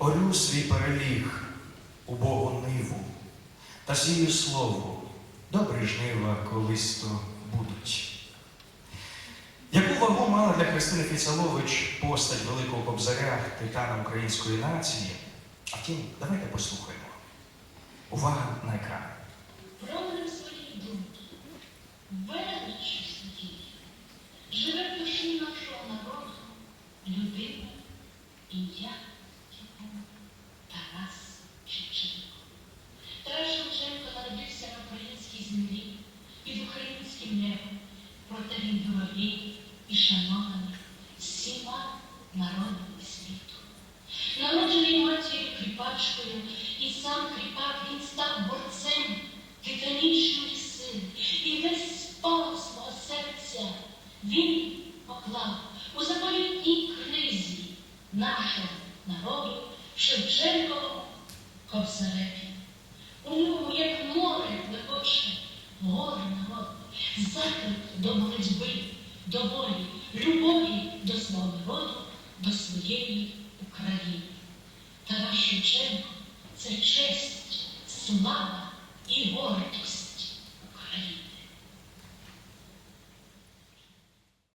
Орю свій переліг у Богу ниву, та сію слово, добрі жнива колись то будуть. Яку вагу мала для Христини Фіцалович постать великого кобзаря титана української нації? А втім, давайте послухаємо. Увага на екран. Промовив свої думки, величі свої, живе душі нашого народу, людина, ім'я якому Тарас Шевченко. Тарас Шевченко народився на українській землі, під українським проте він дорогий і шанований всіма народами світу. Народжений матір'ю кріпачкою, і сам кріпак він став борцем титанічної сили, і весь спалах свого серця він поклав у заповітній кризі нашого народу Шевченкового Кобзареві. Народне, до боротьби, до волі, любові до свого народу, до своєї України. Тарас Шевченко це честь, слава і гордість.